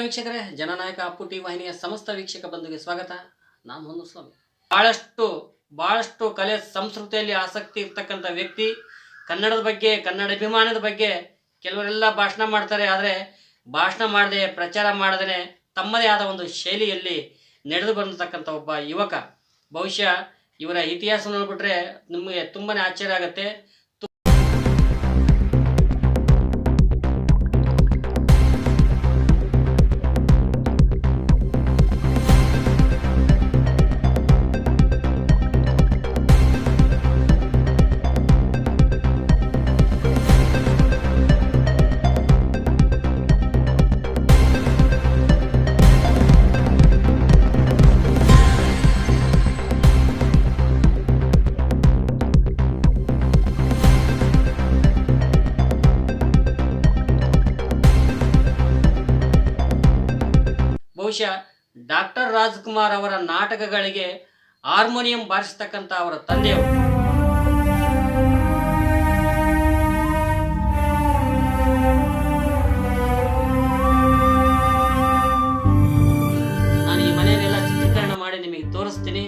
ನಮಸ್ಕಾರ ವೀಕ್ಷಕರೇ, ಜನನಾಯಕ ಅಪ್ಪು ಟಿ ವಾಹಿನಿಯ ಸಮಸ್ತ ವೀಕ್ಷಕ ಬಂಧುಗೆ ಸ್ವಾಗತ. ನಾನು ಹೊನ್ನು ಸ್ವಾಮಿ ಬಹಳಷ್ಟು ಬಹಳಷ್ಟು ಕಲೆ ಸಂಸ್ಕೃತಿಯಲ್ಲಿ ಆಸಕ್ತಿ ಇರ್ತಕ್ಕಂಥ ವ್ಯಕ್ತಿ, ಕನ್ನಡದ ಬಗ್ಗೆ, ಕನ್ನಡ ಅಭಿಮಾನದ ಬಗ್ಗೆ ಕೆಲವರೆಲ್ಲ ಭಾಷಣ ಮಾಡ್ತಾರೆ. ಆದರೆ ಭಾಷಣ ಮಾಡದೆ, ಪ್ರಚಾರ ಮಾಡದೇ ತಮ್ಮದೇ ಆದ ಒಂದು ಶೈಲಿಯಲ್ಲಿ ನಡೆದು ಬಂದಿರತಕ್ಕಂಥ ಒಬ್ಬ ಯುವಕ. ಬಹುಶಃ ಇವರ ಇತಿಹಾಸ ನೋಡ್ಬಿಟ್ರೆ ನಿಮಗೆ ತುಂಬಾನೇ ಆಶ್ಚರ್ಯ ಆಗುತ್ತೆ. ಬಹುಶಃ ಡಾಕ್ಟರ್ ರಾಜ್ಕುಮಾರ್ ಅವರ ನಾಟಕಗಳಿಗೆ ಹಾರ್ಮೋನಿಯಂ ಬಾರಿಸತಕ್ಕಂಥ ಅವರ ತಂದೆಯವರು. ನಾನು ಈ ಮನೆಯನ್ನೆಲ್ಲ ಚಿತ್ರೀಕರಣ ಮಾಡಿ ನಿಮಗೆ ತೋರಿಸ್ತೀನಿ.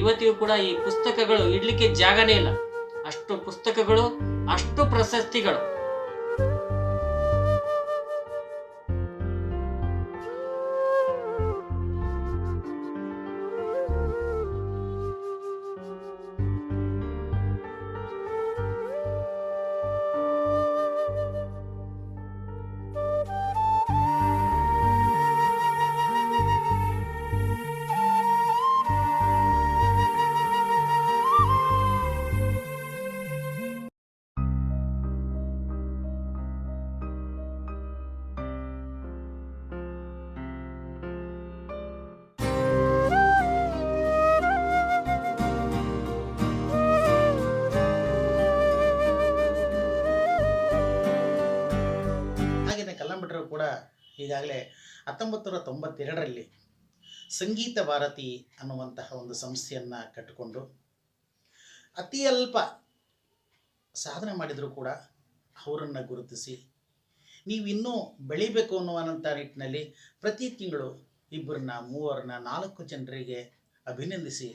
ಇವತ್ತಿಗೂ ಕೂಡ ಈ ಪುಸ್ತಕಗಳು ಇಡ್ಲಿಕ್ಕೆ ಜಾಗನೇ ಇಲ್ಲ. ಅಷ್ಟು ಪುಸ್ತಕಗಳು, ಅಷ್ಟು ಪ್ರಶಸ್ತಿಗಳು. ಈಗಾಗಲೇ ಹತ್ತೊಂಬತ್ತು ನೂರ ತೊಂಬತ್ತೆರಡರಲ್ಲಿ ಸಂಗೀತ ಭಾರತಿ ಅನ್ನುವಂತಹ ಒಂದು ಸಂಸ್ಥೆಯನ್ನು ಕಟ್ಟಿಕೊಂಡು ಅತಿ ಅಲ್ಪ ಸಾಧನೆ ಮಾಡಿದರೂ ಕೂಡ ಅವರನ್ನು ಗುರುತಿಸಿ, ನೀವು ಇನ್ನೂ ಬೆಳಿಬೇಕು ಅನ್ನುವಂಥ ನಿಟ್ಟಿನಲ್ಲಿ ಪ್ರತಿ ತಿಂಗಳು ಇಬ್ಬರನ್ನ, ಮೂವರನ್ನ, ನಾಲ್ಕು ಜನರಿಗೆ ಅಭಿನಂದಿಸಿ,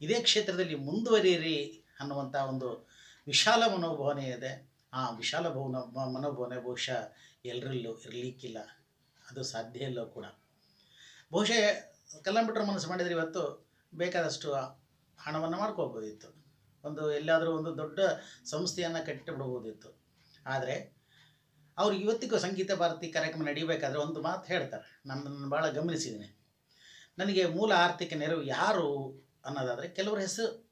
ಇದೇ ಕ್ಷೇತ್ರದಲ್ಲಿ ಮುಂದುವರಿಯಿರಿ ಅನ್ನುವಂಥ ಒಂದು ವಿಶಾಲ ಮನೋಭಾವನೆ ಇದೆ. ಆ ವಿಶಾಲ ಭವನ, ಮನೋಭಾವನೆ ಬಹುಶಃ ಎಲ್ಲರಲ್ಲೂ ಇರಲಿಕ್ಕಿಲ್ಲ. ಅದು ಸಾಧ್ಯ ಇಲ್ಲ ಕೂಡ. ಬಹುಶಃ ಕಲ್ಲಂಬಿಟ್ರ ಮನಸ್ಸು ಮಾಡಿದರೆ ಇವತ್ತು ಬೇಕಾದಷ್ಟು ಹಣವನ್ನು ಮಾಡ್ಕೋಬೋದಿತ್ತು ಒಂದು ಎಲ್ಲಾದರೂ ಒಂದು ದೊಡ್ಡ ಸಂಸ್ಥೆಯನ್ನು ಕಟ್ಟಿಬಿಡ್ಬೋದಿತ್ತು ಆದರೆ ಅವ್ರು ಇವತ್ತಿಗೂ ಸಂಗೀತ ಭಾರತಿ ಕಾರ್ಯಕ್ರಮ ನಡೀಬೇಕಾದ್ರೆ ಒಂದು ಮಾತು ಹೇಳ್ತಾರೆ. ನನ್ನನ್ನು ನನ್ನ ಭಾಳ ಗಮನಿಸಿದ್ದೀನಿ. ನನಗೆ ಮೂಲ ಆರ್ಥಿಕ ನೆರವು ಯಾರು ಅನ್ನೋದಾದರೆ ಕೆಲವರ ಹೆಸರು.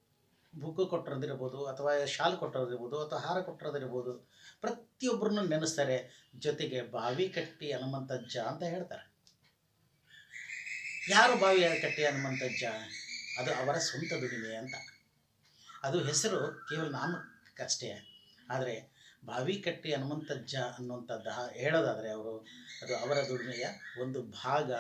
ಬುಕ್ಕು ಕೊಟ್ಟಿರೋದಿರ್ಬೋದು ಅಥವಾ ಶಾಲು ಕೊಟ್ಟಿರೋದಿರ್ಬೋದು ಅಥವಾ ಹಾರ ಕೊಟ್ಟಿರೋದಿರ್ಬೋದು ಪ್ರತಿಯೊಬ್ಬರನ್ನು ನೆನೆಸ್ತಾರೆ, ಜೊತೆಗೆ ಬಾವಿ ಕಟ್ಟಿ ಹನುಮಂತಜ್ಜ ಅಂತ ಹೇಳ್ತಾರೆ. ಯಾರು ಬಾವಿ ಕಟ್ಟಿ ಹನುಮಂತಜ್ಜ? ಅದು ಅವರ ಸ್ವಂತ ದುಡಿಮೆ ಅಂತ. ಅದು ಹೆಸರು ಕೇವಲ ನಾಮಕ್ಕಷ್ಟೇ. ಆದರೆ ಬಾವಿ ಕಟ್ಟಿ ಹನುಮಂತಜ್ಜ ಅನ್ನುವಂಥದ್ದು ಹೇಳೋದಾದರೆ ಅವರು, ಅದು ಅವರ ದುಡಿಮೆಯ ಒಂದು ಭಾಗ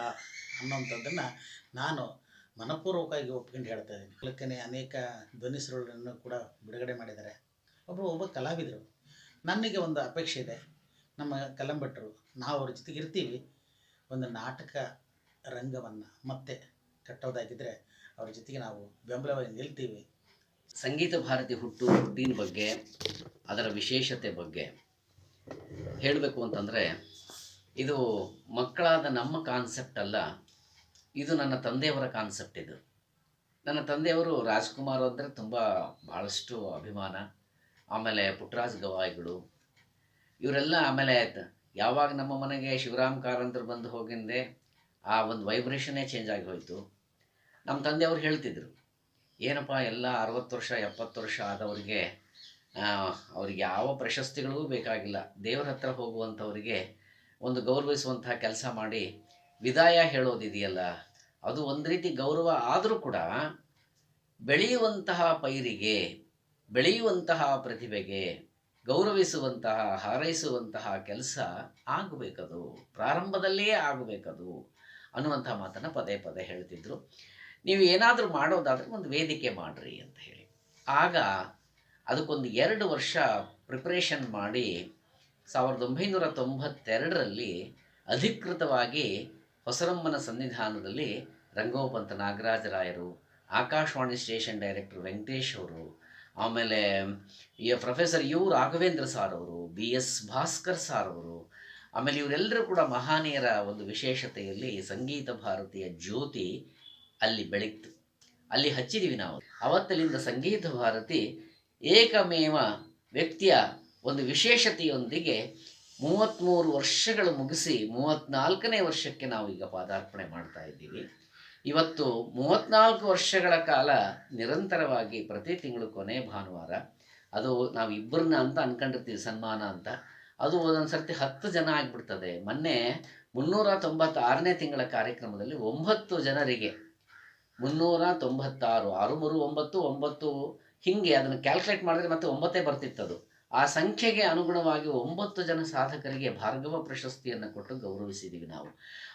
ಅನ್ನುವಂಥದ್ದನ್ನು ನಾನು ಮನಪೂರ್ವಕವಾಗಿ ಒಪ್ಕೊಂಡು ಹೇಳ್ತಾ ಇದ್ದೀನಿ. ಅದಕ್ಕೇ ಅನೇಕ ಧ್ವನಿ ಕೂಡ ಬಿಡುಗಡೆ ಮಾಡಿದ್ದಾರೆ. ಒಬ್ಬರು ಒಬ್ಬ ಕಲಾವಿದರು. ನನಗೆ ಒಂದು ಅಪೇಕ್ಷೆ ಇದೆ. ನಮ್ಮ ಕಲಂಬಟ್ರು ನಾವು ಅವ್ರ ಜೊತೆಗೆ ಇರ್ತೀವಿ. ಒಂದು ನಾಟಕ ರಂಗವನ್ನು ಮತ್ತೆ ಕಟ್ಟೋದಾಗಿದ್ದರೆ ಅವ್ರ ಜೊತೆಗೆ ನಾವು ಬೆಂಬಲವಾಗಿ ನಿಲ್ತೀವಿ. ಸಂಗೀತ ಭಾರತಿ ಹುಟ್ಟು ಹುಟ್ಟಿನ ಬಗ್ಗೆ, ಅದರ ವಿಶೇಷತೆ ಬಗ್ಗೆ ಹೇಳಬೇಕು ಅಂತಂದರೆ ಇದು ಮಕ್ಕಳಾದ ನಮ್ಮ ಕಾನ್ಸೆಪ್ಟ್ ಅಲ್ಲ. ಇದು ನನ್ನ ತಂದೆಯವರ ಕಾನ್ಸೆಪ್ಟ್ ಇದು. ನನ್ನ ತಂದೆಯವರು ರಾಜ್ಕುಮಾರ್ ಅಂದರೆ ತುಂಬ ಭಾಳಷ್ಟು ಅಭಿಮಾನ. ಆಮೇಲೆ ಪುಟ್ಟರಾಜ್ ಗವಾಯಿಗಳು. ಇವರೆಲ್ಲ ಆಮೇಲೆ ಯಾವಾಗ ನಮ್ಮ ಮನೆಗೆ ಶಿವರಾಮ್ ಕಾರಂತರು ಬಂದು ಹೋಗಿಂದೆ ಆ ಒಂದು ವೈಬ್ರೇಷನ್ನೇ ಚೇಂಜ್ ಆಗಿ ಹೋಯಿತು. ನಮ್ಮ ತಂದೆಯವರು ಹೇಳ್ತಿದ್ರು, ಏನಪ್ಪ, ಎಲ್ಲ ಅರವತ್ತು ವರ್ಷ, ಎಪ್ಪತ್ತು ವರ್ಷ ಆದವರಿಗೆ ಅವ್ರಿಗೆ ಯಾವ ಪ್ರಶಸ್ತಿಗಳಿಗೂ ಬೇಕಾಗಿಲ್ಲ. ದೇವರ ಹತ್ರ ಹೋಗುವಂಥವರಿಗೆ ಒಂದು ಗೌರವಿಸುವಂತಹ ಕೆಲಸ ಮಾಡಿ ವಿದಾಯ ಹೇಳೋದಿದೆಯಲ್ಲ? ಅದು ಒಂದು ರೀತಿ ಗೌರವ ಆದರೂ ಕೂಡ ಬೆಳೆಯುವಂತಹ ಪೈರಿಗೆ, ಬೆಳೆಯುವಂತಹ ಪ್ರತಿಭೆಗೆ, ಗೌರವಿಸುವಂತಹ, ಹಾರೈಸುವಂತಹ ಕೆಲಸ ಆಗಬೇಕದು ಪ್ರಾರಂಭದಲ್ಲೇ ಆಗಬೇಕದು ಅನ್ನುವಂಥ ಮಾತನ್ನು ಪದೇ ಪದೇ ಹೇಳ್ತಿದ್ರು. ನೀವು ಏನಾದರೂ ಮಾಡೋದಾದರೆ ಒಂದು ವೇದಿಕೆ ಮಾಡಿರಿ ಅಂತ ಹೇಳಿ. ಆಗ ಅದಕ್ಕೊಂದು ಎರಡು ವರ್ಷ ಪ್ರಿಪ್ರೇಷನ್ ಮಾಡಿ ಸಾವಿರದ ಒಂಬೈನೂರ ತೊಂಬತ್ತೆರಡರಲ್ಲಿ ಅಧಿಕೃತವಾಗಿ ಹೊಸರಮ್ಮನ ಸನ್ನಿಧಾನದಲ್ಲಿ ರಂಗೋಪಂತ ನಾಗರಾಜರಾಯರು, ಆಕಾಶವಾಣಿ ಸ್ಟೇಷನ್ ಡೈರೆಕ್ಟರ್ ವೆಂಕಟೇಶ್ ಅವರು, ಆಮೇಲೆ ಪ್ರೊಫೆಸರ್ ಯು ರಾಘವೇಂದ್ರ ಸಾರ್ ಅವರು, ಬಿ ಎಸ್ ಭಾಸ್ಕರ್ ಸಾರ್ ಅವರು, ಆಮೇಲೆ ಇವರೆಲ್ಲರೂ ಕೂಡ ಮಹಾನೀಯರ ಒಂದು ವಿಶೇಷತೆಯಲ್ಲಿ ಸಂಗೀತ ಭಾರತೀಯ ಜ್ಯೋತಿ ಅಲ್ಲಿ ಬೆಳಗ್ತು ಅಲ್ಲಿ ಹಚ್ಚಿದೀವಿ ನಾವು. ಅವತ್ತಲಿಂದ ಸಂಗೀತ ಭಾರತಿ ಏಕಮೇವ ವ್ಯಕ್ತಿಯ ಒಂದು ವಿಶೇಷತೆಯೊಂದಿಗೆ ಮೂವತ್ತ್ಮೂರು ವರ್ಷಗಳು ಮುಗಿಸಿ ಮೂವತ್ತ್ನಾಲ್ಕನೇ ವರ್ಷಕ್ಕೆ ನಾವು ಈಗ ಪಾದಾರ್ಪಣೆ ಮಾಡ್ತಾ ಇದ್ದೀವಿ. ಇವತ್ತು ಮೂವತ್ತ್ನಾಲ್ಕು ವರ್ಷಗಳ ಕಾಲ ನಿರಂತರವಾಗಿ ಪ್ರತಿ ತಿಂಗಳು ಕೊನೆ ಭಾನುವಾರ. ಅದು ನಾವು ಇಬ್ಬರನ್ನ ಅಂತ ಅನ್ಕೊಂಡಿರ್ತೀವಿ ಸನ್ಮಾನ ಅಂತ. ಅದು ಒಂದೊಂದು ಸರ್ತಿ ಹತ್ತು ಜನ ಆಗ್ಬಿಡ್ತದೆ. ಮೊನ್ನೆ ಮುನ್ನೂರ ತೊಂಬತ್ತಾರನೇ ತಿಂಗಳ ಕಾರ್ಯಕ್ರಮದಲ್ಲಿ ಒಂಬತ್ತು ಜನರಿಗೆ ಮುನ್ನೂರ ತೊಂಬತ್ತಾರು ಆರು ಮೂರು ಒಂಬತ್ತು ಒಂಬತ್ತು, ಹೀಗೆ ಅದನ್ನು ಕ್ಯಾಲ್ಕುಲೇಟ್ ಮಾಡಿದ್ರೆ ಮತ್ತೆ ಒಂಬತ್ತೇ ಬರ್ತಿತ್ತದು. ಆ ಸಂಖ್ಯೆಗೆ ಅನುಗುಣವಾಗಿ ಒಂಬತ್ತು ಜನ ಸಾಧಕರಿಗೆ ಭಾರ್ಗವ ಪ್ರಶಸ್ತಿಯನ್ನು ಕೊಟ್ಟು ಗೌರವಿಸಿದ್ದೀವಿ ನಾವು.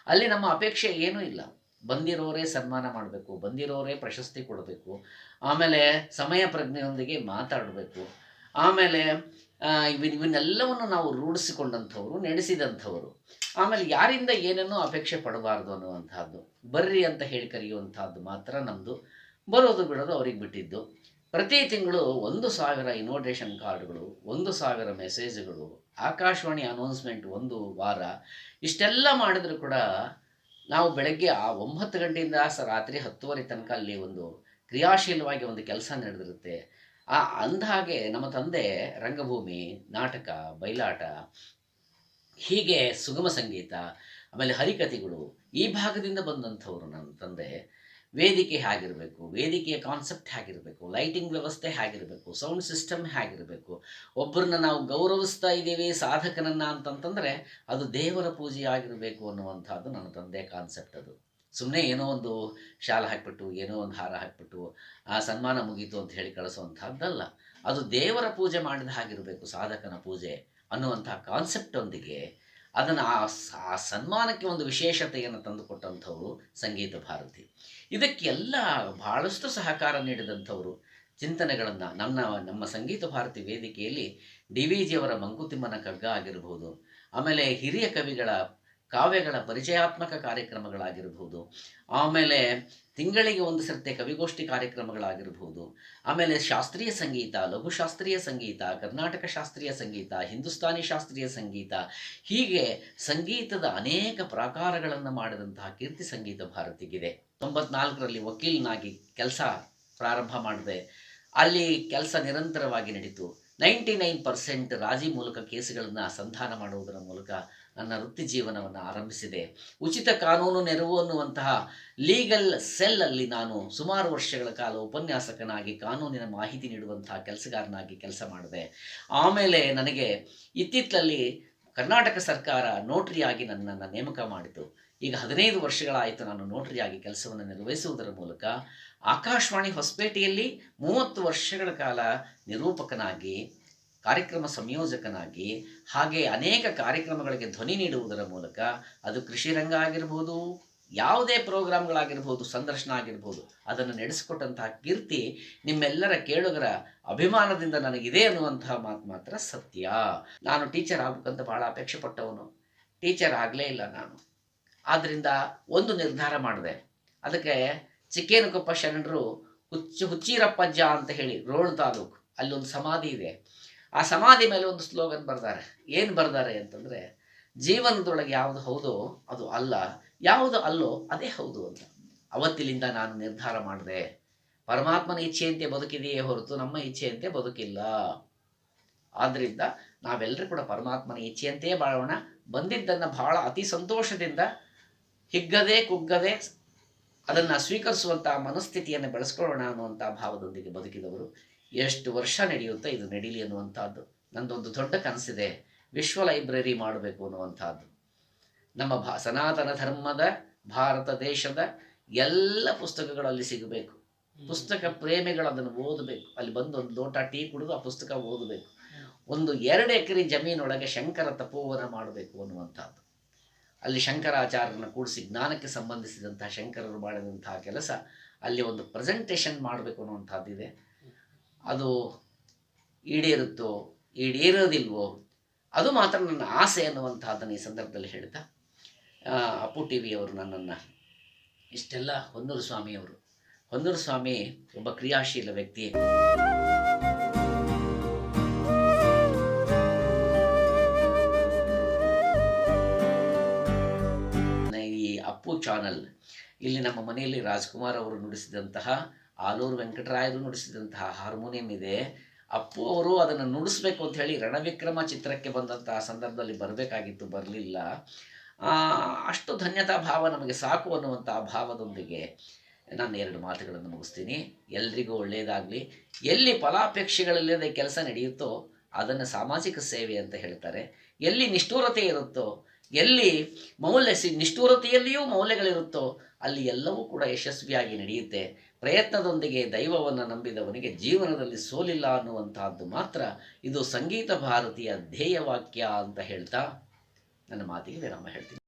ಅಲ್ಲಿ ನಮ್ಮ ಅಪೇಕ್ಷೆ ಏನೂ ಇಲ್ಲ. ಬಂದಿರೋರೇ ಸನ್ಮಾನ ಮಾಡಬೇಕು, ಬಂದಿರೋರೇ ಪ್ರಶಸ್ತಿ ಕೊಡಬೇಕು, ಆಮೇಲೆ ಸಮಯ ಪ್ರಜ್ಞೆಯೊಂದಿಗೆ ಮಾತಾಡಬೇಕು, ಆಮೇಲೆ ಇವನ್ನೆಲ್ಲವನ್ನು ನಾವು ರೂಢಿಸಿಕೊಂಡಂಥವ್ರು, ನಡೆಸಿದಂಥವರು. ಆಮೇಲೆ ಯಾರಿಂದ ಏನನ್ನೂ ಅಪೇಕ್ಷೆ ಪಡಬಾರ್ದು ಅನ್ನುವಂಥದ್ದು, ಬರ್ರಿ ಅಂತ ಹೇಳಿ ಕರೆಯುವಂಥದ್ದು ಮಾತ್ರ ನಮ್ಮದು ಬರೋದು ಬಿಡೋದು ಅವ್ರಿಗೆ ಬಿಟ್ಟಿದ್ದು. ಪ್ರತಿ ತಿಂಗಳು ಒಂದು ಸಾವಿರ ಇನ್ವಿಟೇಷನ್ ಕಾರ್ಡ್ಗಳು, ಒಂದು ಸಾವಿರ ಮೆಸೇಜ್ಗಳು ಆಕಾಶವಾಣಿ ಅನೌನ್ಸ್ಮೆಂಟ್ ಒಂದು ವಾರ, ಇಷ್ಟೆಲ್ಲ ಮಾಡಿದ್ರು ಕೂಡ ನಾವು ಬೆಳಗ್ಗೆ ಆ ಒಂಬತ್ತು ಗಂಟೆಯಿಂದ ಸ ರಾತ್ರಿ ಹತ್ತುವರೆ ತನಕ ಅಲ್ಲಿ ಒಂದು ಕ್ರಿಯಾಶೀಲವಾಗಿ ಒಂದು ಕೆಲಸ ನಡೆದಿರುತ್ತೆ. ಆ ಅಂದಹಾಗೆ ನಮ್ಮ ತಂದೆ ರಂಗಭೂಮಿ, ನಾಟಕ ಬಯಲಾಟ ಹೀಗೆ ಸುಗಮ ಸಂಗೀತ, ಆಮೇಲೆ ಹರಿಕಥೆಗಳು ಈ ಭಾಗದಿಂದ ಬಂದಂಥವ್ರು ನನ್ನ ತಂದೆ. ವೇದಿಕೆ ಹೇಗಿರಬೇಕು, ವೇದಿಕೆಯ ಕಾನ್ಸೆಪ್ಟ್ ಹೇಗಿರಬೇಕು ಲೈಟಿಂಗ್ ವ್ಯವಸ್ಥೆ ಹೇಗಿರಬೇಕು ಸೌಂಡ್ ಸಿಸ್ಟಮ್ ಹೇಗಿರಬೇಕು. ಒಬ್ಬರನ್ನ ನಾವು ಗೌರವಿಸ್ತಾ ಇದ್ದೀವಿ, ಸಾಧಕನನ್ನ ಅಂತಂತಂದರೆ ಅದು ದೇವರ ಪೂಜೆ ಆಗಿರಬೇಕು ಅನ್ನುವಂಥದ್ದು ನನ್ನ ತಂದೆ ಕಾನ್ಸೆಪ್ಟ್ ಅದು. ಸುಮ್ಮನೆ ಏನೋ ಒಂದು ಶಾಲೆ ಹಾಕ್ಬಿಟ್ಟು, ಏನೋ ಒಂದು ಹಾರ ಹಾಕ್ಬಿಟ್ಟು, ಆ ಸನ್ಮಾನ ಮುಗೀತು ಅಂತ ಹೇಳಿ ಕಳಿಸುವಂಥದ್ದಲ್ಲ. ಅದು ದೇವರ ಪೂಜೆ ಮಾಡಿದ ಹಾಗಿರಬೇಕು, ಸಾಧಕನ ಪೂಜೆ ಅನ್ನುವಂಥ ಕಾನ್ಸೆಪ್ಟೊಂದಿಗೆ ಅದನ್ನು ಆ ಸನ್ಮಾನಕ್ಕೆ ಒಂದು ವಿಶೇಷತೆಯನ್ನು ತಂದುಕೊಟ್ಟಂಥವರು ಸಂಗೀತ ಭಾರತಿ. ಇದಕ್ಕೆಲ್ಲ ಬಹಳಷ್ಟು ಸಹಕಾರ ನೀಡಿದಂಥವರು ಚಿಂತನೆಗಳನ್ನು ನನ್ನ ನಮ್ಮ ಸಂಗೀತ ಭಾರತಿ ವೇದಿಕೆಯಲ್ಲಿ ಡಿ ವಿ ಜಿಯವರ ಮಂಕುತಿಮ್ಮನ ಕಗ್ಗ ಆಗಿರಬಹುದು ಆಮೇಲೆ ಹಿರಿಯ ಕವಿಗಳ ಕಾವ್ಯಗಳ ಪರಿಚಯಾತ್ಮಕ ಕಾರ್ಯಕ್ರಮಗಳಾಗಿರಬಹುದು ಆಮೇಲೆ ತಿಂಗಳಿಗೆ ಒಂದು ಸರ್ತಿ ಕವಿಗೋಷ್ಠಿ ಕಾರ್ಯಕ್ರಮಗಳಾಗಿರಬಹುದು ಆಮೇಲೆ ಶಾಸ್ತ್ರೀಯ ಸಂಗೀತ, ಲಘು ಶಾಸ್ತ್ರೀಯ ಸಂಗೀತ, ಕರ್ನಾಟಕ ಶಾಸ್ತ್ರೀಯ ಸಂಗೀತ, ಹಿಂದೂಸ್ತಾನಿ ಶಾಸ್ತ್ರೀಯ ಸಂಗೀತ, ಹೀಗೆ ಸಂಗೀತದ ಅನೇಕ ಪ್ರಾಕಾರಗಳನ್ನು ಮಾಡಿದಂತಹ ಕೀರ್ತಿ ಸಂಗೀತ ಭಾರತಿಗಿದೆ. ತೊಂಬತ್ನಾಲ್ಕರಲ್ಲಿ ವಕೀಲನಾಗಿ ಕೆಲಸ ಪ್ರಾರಂಭ ಮಾಡಿದೆ. ಅಲ್ಲಿ ಕೆಲಸ ನಿರಂತರವಾಗಿ ನಡೀತು. ನೈಂಟಿ ನೈನ್ ಪರ್ಸೆಂಟ್ ರಾಜಿ ಮೂಲಕ ಕೇಸುಗಳನ್ನು ಸಂಧಾನ ಮಾಡುವುದರ ಮೂಲಕ ನನ್ನ ವೃತ್ತಿ ಜೀವನವನ್ನು ಆರಂಭಿಸಿದೆ. ಉಚಿತ ಕಾನೂನು ನೆರವು ಅನ್ನುವಂತಹ ಲೀಗಲ್ ಸೆಲ್ ಅಲ್ಲಿ ನಾನು ಸುಮಾರು ವರ್ಷಗಳ ಕಾಲ ಉಪನ್ಯಾಸಕನಾಗಿ ಕಾನೂನಿನ ಮಾಹಿತಿ ನೀಡುವಂತಹ ಕೆಲಸಗಾರನಾಗಿ ಕೆಲಸ ಮಾಡಿದೆ. ಆಮೇಲೆ ನನಗೆ ಇತ್ತಿತ್ತಲಲ್ಲಿ ಕರ್ನಾಟಕ ಸರ್ಕಾರ ನೋಟ್ರಿಯಾಗಿ ನನ್ನನ್ನು ನೇಮಕ ಮಾಡಿತು. ಈಗ ಹದಿನೈದು ವರ್ಷಗಳಾಯಿತು ನಾನು ನೋಟ್ರಿಯಾಗಿ ಕೆಲಸವನ್ನು ನಿರ್ವಹಿಸುವುದರ ಮೂಲಕ ಆಕಾಶವಾಣಿ ಹೊಸಪೇಟೆಯಲ್ಲಿ ಮೂವತ್ತು ವರ್ಷಗಳ ಕಾಲ ನಿರೂಪಕನಾಗಿ ಕಾರ್ಯಕ್ರಮ ಸಂಯೋಜಕನಾಗಿ ಹಾಗೆ ಅನೇಕ ಕಾರ್ಯಕ್ರಮಗಳಿಗೆ ಧ್ವನಿ ನೀಡುವುದರ ಮೂಲಕ ಅದು ಕೃಷಿ ರಂಗ ಆಗಿರ್ಬೋದು, ಯಾವುದೇ ಪ್ರೋಗ್ರಾಮ್ಗಳಾಗಿರ್ಬೋದು, ಸಂದರ್ಶನ ಆಗಿರ್ಬೋದು, ಅದನ್ನು ನಡೆಸಿಕೊಟ್ಟಂತಹ ಕೀರ್ತಿ ನಿಮ್ಮೆಲ್ಲರ ಕೇಳುಗರ ಅಭಿಮಾನದಿಂದ ನನಗಿದೆ ಅನ್ನುವಂತಹ ಮಾತು ಮಾತ್ರ ಸತ್ಯ. ನಾನು ಟೀಚರ್ ಆಗಬೇಕಂತ ಬಹಳ ಅಪೇಕ್ಷೆ ಪಟ್ಟವನು. ಟೀಚರ್ ಆಗಲೇ ಇಲ್ಲ ನಾನು. ಆದ್ದರಿಂದ ಒಂದು ನಿರ್ಧಾರ ಮಾಡಿದೆ. ಅದಕ್ಕೆ ಚಿಕ್ಕೇನಕೊಪ್ಪ ಶರಣರು ಹುಚ್ಚು ಹುಚ್ಚೀರಪ್ಪಜ್ಜ ಅಂತ ಹೇಳಿ ರೋಣ ತಾಲೂಕು, ಅಲ್ಲೊಂದು ಸಮಾಧಿ ಇದೆ. ಆ ಸಮಾಧಿ ಮೇಲೆ ಒಂದು ಸ್ಲೋಗನ್ ಬರ್ತಾರೆ ಏನು ಬರ್ದಾರೆ ಅಂತಂದರೆ, ಜೀವನದೊಳಗೆ ಯಾವುದು ಹೌದೋ ಅದು ಅಲ್ಲ, ಯಾವುದು ಅಲ್ಲೋ ಅದೇ ಹೌದು ಅಂತ. ಅವತ್ತಿಲಿಂದ ನಾನು ನಿರ್ಧಾರ ಮಾಡಿದೆ. ಪರಮಾತ್ಮನ ಇಚ್ಛೆಯಂತೆ ಬದುಕಿದೆಯೇ ಹೊರತು ನಮ್ಮ ಇಚ್ಛೆಯಂತೆ ಬದುಕಿಲ್ಲ. ಆದ್ದರಿಂದ ನಾವೆಲ್ಲರೂ ಕೂಡ ಪರಮಾತ್ಮನ ಇಚ್ಛೆಯಂತೆಯೇ ಬಾಳೋಣ. ಬಂದಿದ್ದನ್ನು ಬಹಳ ಅತಿ ಸಂತೋಷದಿಂದ ಹಿಗ್ಗದೆ ಕುಗ್ಗದೆ ಅದನ್ನು ಸ್ವೀಕರಿಸುವಂಥ ಮನಸ್ಥಿತಿಯನ್ನು ಬೆಳೆಸ್ಕೊಳ್ಳೋಣ ಅನ್ನುವಂಥ ಭಾವದೊಂದಿಗೆ ಬದುಕಿದವರು ಎಷ್ಟು ವರ್ಷ ನಡೆಯುತ್ತೆ ಇದು ನಡೀಲಿ ಅನ್ನುವಂಥದ್ದು. ನಂದೊಂದು ದೊಡ್ಡ ಕನಸಿದೆ. ವಿಶ್ವ ಲೈಬ್ರರಿ ಮಾಡಬೇಕು ಅನ್ನುವಂಥದ್ದು. ನಮ್ಮ ಭಾ ಸನಾತನ ಧರ್ಮದ ಭಾರತ ದೇಶದ ಎಲ್ಲ ಪುಸ್ತಕಗಳಲ್ಲಿ ಸಿಗಬೇಕು. ಪುಸ್ತಕ ಪ್ರೇಮಿಗಳು ಅದನ್ನು ಓದಬೇಕು. ಅಲ್ಲಿ ಬಂದು ಒಂದು ಲೋಟ ಟೀ ಕುಡಿದು ಆ ಪುಸ್ತಕ ಓದಬೇಕು. ಒಂದು ಎರಡು ಎಕರೆ ಜಮೀನೊಳಗೆ ಶಂಕರ ತಪೋವನ ಮಾಡಬೇಕು ಅನ್ನುವಂಥದ್ದು. ಅಲ್ಲಿ ಶಂಕರಾಚಾರ್ಯರನ್ನ ಕೂಡಿಸಿ ಜ್ಞಾನಕ್ಕೆ ಸಂಬಂಧಿಸಿದಂತಹ ಶಂಕರರು ಮಾಡಿದಂತಹ ಕೆಲಸ ಅಲ್ಲಿ ಒಂದು ಪ್ರೆಸೆಂಟೇಷನ್ ಮಾಡಬೇಕು ಅನ್ನುವಂಥದ್ದಿದೆ. ಅದು ಈಡೇರುತ್ತೋ, ಈಡೇರೋದಿಲ್ವೋ, ಅದು ಮಾತ್ರ ನನ್ನ ಆಸೆ ಅನ್ನುವಂಥದ್ದನ್ನು ಈ ಸಂದರ್ಭದಲ್ಲಿ ಹೇಳ್ತಾ ಅಪ್ಪು ಟಿ ವಿಯವರು ನನ್ನನ್ನು ಇಷ್ಟೆಲ್ಲ ಹೊನ್ನೂರು ಸ್ವಾಮಿಯವರು ಹೊನ್ನೂರು ಸ್ವಾಮಿ ಒಬ್ಬ ಕ್ರಿಯಾಶೀಲ ವ್ಯಕ್ತಿ. ಈ ಅಪ್ಪು ಚಾನಲ್, ಇಲ್ಲಿ ನಮ್ಮ ಮನೆಯಲ್ಲಿ ರಾಜ್ಕುಮಾರ್ ಅವರು ನುಡಿಸಿದಂತಹ ಆಲೂರು ವೆಂಕಟರಾಯರು ನುಡಿಸಿದಂತಹ ಹಾರ್ಮೋನಿಯಂ ಇದೆ. ಅಪ್ಪು ಅವರು ಅದನ್ನು ನುಡಿಸ್ಬೇಕು ಅಂತ ಹೇಳಿ ರಣವಿಕ್ರಮ ಚಿತ್ರಕ್ಕೆ ಬಂದಂತಹ ಸಂದರ್ಭದಲ್ಲಿ ಬರಬೇಕಾಗಿತ್ತು, ಬರಲಿಲ್ಲ. ಅಷ್ಟು ಧನ್ಯತಾ ಭಾವ ನಮಗೆ ಸಾಕು ಅನ್ನುವಂತಹ ಭಾವದೊಂದಿಗೆ ನಾನು ಎರಡು ಮಾತುಗಳನ್ನು ಮುಗಿಸ್ತೀನಿ. ಎಲ್ರಿಗೂ ಒಳ್ಳೆಯದಾಗಲಿ. ಎಲ್ಲಿ ಫಲಾಪೇಕ್ಷೆಗಳಿಲ್ಲದೆ ಕೆಲಸ ನಡೆಯುತ್ತೋ ಅದನ್ನು ಸಾಮಾಜಿಕ ಸೇವೆ ಅಂತ ಹೇಳ್ತಾರೆ. ಎಲ್ಲಿ ನಿಷ್ಠೂರತೆ ಇರುತ್ತೋ ಎಲ್ಲಿ ಮೌಲ್ಯ ಸಿ, ನಿಷ್ಠುರತೆಯಲ್ಲಿಯೂ ಮೌಲ್ಯಗಳಿರುತ್ತೋ ಅಲ್ಲಿ ಎಲ್ಲವೂ ಕೂಡ ಯಶಸ್ವಿಯಾಗಿ ನಡೆಯುತ್ತೆ. ಪ್ರಯತ್ನದೊಂದಿಗೆ ದೈವವನ್ನು ನಂಬಿದವನಿಗೆ ಜೀವನದಲ್ಲಿ ಸೋಲಿಲ್ಲ ಅನ್ನುವಂತಹದ್ದು ಮಾತ್ರ ಇದು ಸಂಗೀತ ಭಾರತೀಯ ಧ್ಯೇಯವಾಕ್ಯ ಅಂತ ಹೇಳ್ತಾ ನನ್ನ ಮಾತಿಗೆ ವಿರಾಮ ಹೇಳ್ತೀನಿ.